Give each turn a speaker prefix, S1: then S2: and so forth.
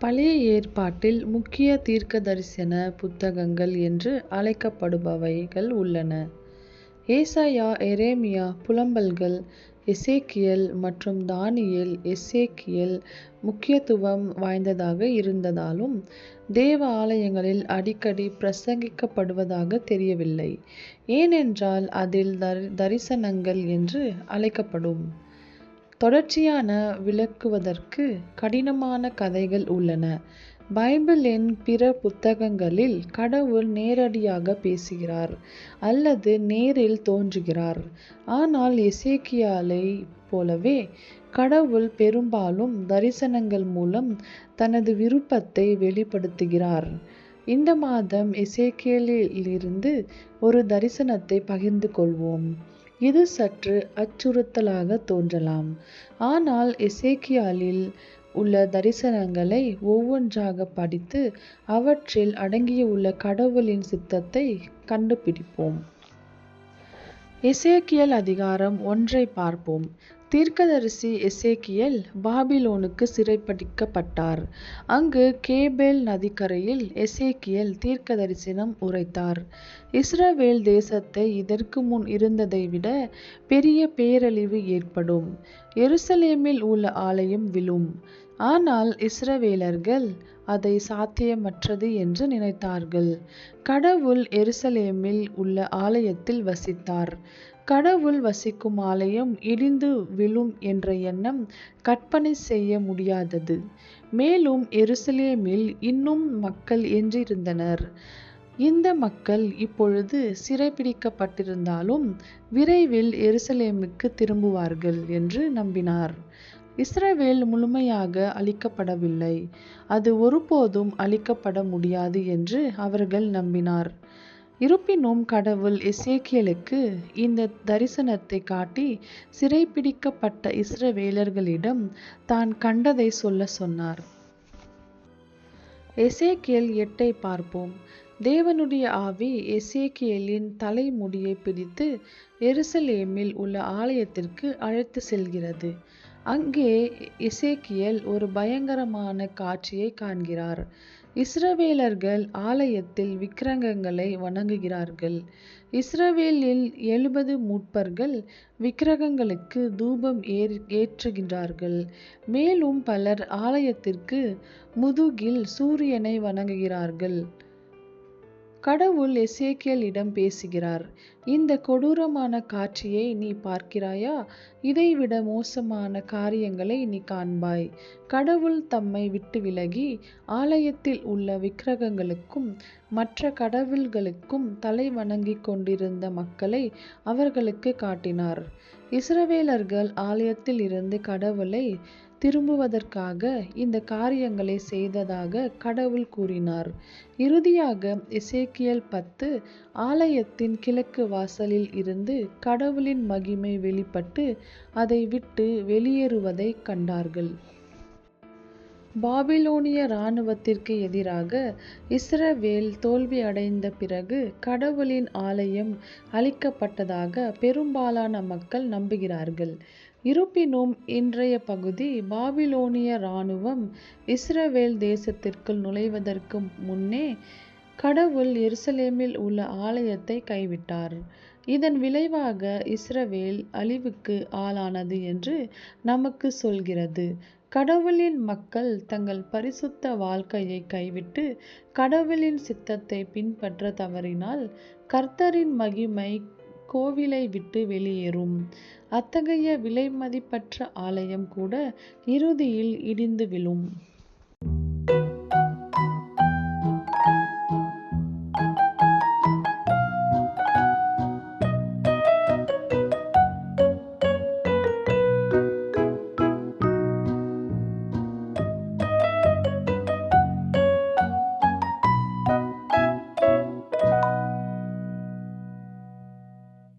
S1: பழைய ஏற்பாட்டில் முக்கிய தீர்க்கதரிசன புத்தகங்கள் என்று அழைக்கப்படுபவைகள் உள்ளன. ஏசாயா எரேமியா புலம்பல்கள் எசேக்கியேல் மற்றும் தானியேல் எசேக்கியேல் முக்கியத்துவம் வாய்ந்ததாக இருந்ததாலும் தேவ ஆலயங்களில் அடிக்கடி பிரசங்கிக்கப்படுவதாக தெரியவில்லை. ஏனென்றால் அதில் தரிசனங்கள் என்று அழைக்கப்படும். தொடர்ச்சியான விளக்குவதற்கு கடினமான கதைகள் உள்ளன. பைபிளின் பிற புத்தகங்களில் கடவுள் நேரடியாக பேசுகிறார் அல்லது நேரில் தோன்றுகிறார். ஆனால் எசேக்கியேலைப் போலவே கடவுள் பெரும்பாலும் தரிசனங்கள் மூலம் தனது விருப்பத்தை வெளிப்படுத்துகிறார். இந்த மாதம் எசேக்கியேலிலிருந்து ஒரு தரிசனத்தை பகிர்ந்து கொள்வோம். இது சற்று அச்சுறுத்தலாக தோன்றலாம். ஆனால் எசேக்கியாலில் உள்ள தரிசனங்களை ஒவ்வொன்றாகப் படித்து அவற்றில் அடங்கியுள்ள கடவுளின் சித்தத்தை கண்டுபிடிப்போம். எசேக்கியேல் அதிகாரம் ஒன்றை பார்ப்போம். தீர்க்கதரிசி எசேக்கியல் பாபிலோனுக்கு சிறைப்பிடிக்கப்பட்டார். அங்கு கேபேல் நதிக்கரையில் எசேக்கியல் தீர்க்கதரிசனம் உரைத்தார். இஸ்ரவேல் தேசத்தை இதற்கு முன் இருந்ததை விட பெரிய பேரழிவு ஏற்படும். எருசலேமில் உள்ள ஆலயம் விழும். ஆனால் இஸ்ரவேலர்கள் அதை சாத்தியமற்றது என்று நினைத்தார்கள். கடவுள் எருசலேமில் உள்ள ஆலயத்தில் வசித்தார். கடவுள் வசிக்கும் ஆலயம் இடிந்து விழும் என்ற எண்ணம் கற்பனை செய்ய முடியாதது. மேலும் எருசலேமில் இன்னும் மக்கள் எஞ்சியிருந்தனர். இந்த மக்கள் இப்பொழுது சிறைபிடிக்கப்பட்டிருந்தாலும் விரைவில் எருசலேமுக்கு திரும்புவார்கள் என்று நம்பினார். இஸ்ரவேல் முழுமையாக அழிக்கப்படவில்லை. அது ஒருபோதும் அழிக்கப்பட முடியாது என்று அவர்கள் நம்பினார். இருப்பினும் கடவுள் எசேக்கியலுக்கு இந்த தரிசனத்தைக் காட்டி சிறைபிடிக்கப்பட்ட இஸ்ரவேலர்களிடம் தான் கண்டதை சொல்ல சொன்னார். எசேக்கியல் எட்டை பார்ப்போம். தேவனுடைய ஆவி எசேக்கியலின் தலைமுடியை பிடித்து எருசலேமில் உள்ள ஆலயத்திற்கு அழைத்துச் செல்கிறது. அங்கே இசேக்கியல் ஒரு பயங்கரமான காட்சியைக் காண்கிறார். இஸ்ரவேலர்கள் ஆலயத்தில் விக்கிரகங்களை வணங்குகிறார்கள். இஸ்ரவேலில் எழுபது மூப்பர்கள் விக்கிரகங்களுக்கு தூபம் ஏற் ஏற்றுகின்றார்கள். மேலும் பலர் ஆலயத்திற்கு முதுகில் சூரியனை வணங்குகிறார்கள். கடவுள் எசேக்கியலிடம் பேசுகிறார். இந்த கொடூரமான காட்சியை நீ பார்க்கிறாயா? இதைவிட மோசமான காரியங்களை நீ காண்பாய். கடவுள் தம்மை விட்டு விலகி ஆலயத்தில் உள்ள விக்கிரகங்களுக்கும் மற்ற கடவுள்களுக்கும் தலைவணங்கிக் கொண்டிருந்த மக்களை அவர்களுக்கு காட்டினார். இஸ்ரவேலர்கள் ஆலயத்தில் இருந்து கடவுளை திரும்புவதற்காக இந்த காரியங்களை செய்ததாக கடவுள் கூறினார். இறுதியாக இசேக்கியல் பத்து ஆலயத்தின் கிழக்கு வாசலில் இருந்து கடவுளின் மகிமை வெளிப்பட்டு அதை விட்டு வெளியேறுவதை கண்டார்கள். பாபிலோனிய இராணுவத்திற்கு எதிராக இஸ்ரவேல் தோல்வியடைந்த பிறகு கடவுளின் ஆலயம் அழிக்கப்பட்டதாக பெரும்பாலான மக்கள் நம்புகிறார்கள். இருப்பினும் இன்றைய பகுதி பாபிலோனிய இராணுவம் இஸ்ரவேல் தேசத்திற்குள் நுழைவதற்கு முன்னே கடவுள் எருசலேமில் உள்ள ஆலயத்தைக் கைவிட்டார். இதன் விளைவாக இஸ்ரவேல் அழிவுக்கு ஆளானது என்று நமக்கு சொல்கிறது. கடவுளின் மக்கள் தங்கள் பரிசுத்த வாழ்க்கையை கைவிட்டு கடவுளின் சித்தத்தை பின்பற்ற தவறினால் கர்த்தரின் மகிமை கோவிலை விட்டு வெளியேறும். அத்தகைய விலைமதிப்பற்ற ஆலயம் கூட இறுதியில் இடிந்து விழும்.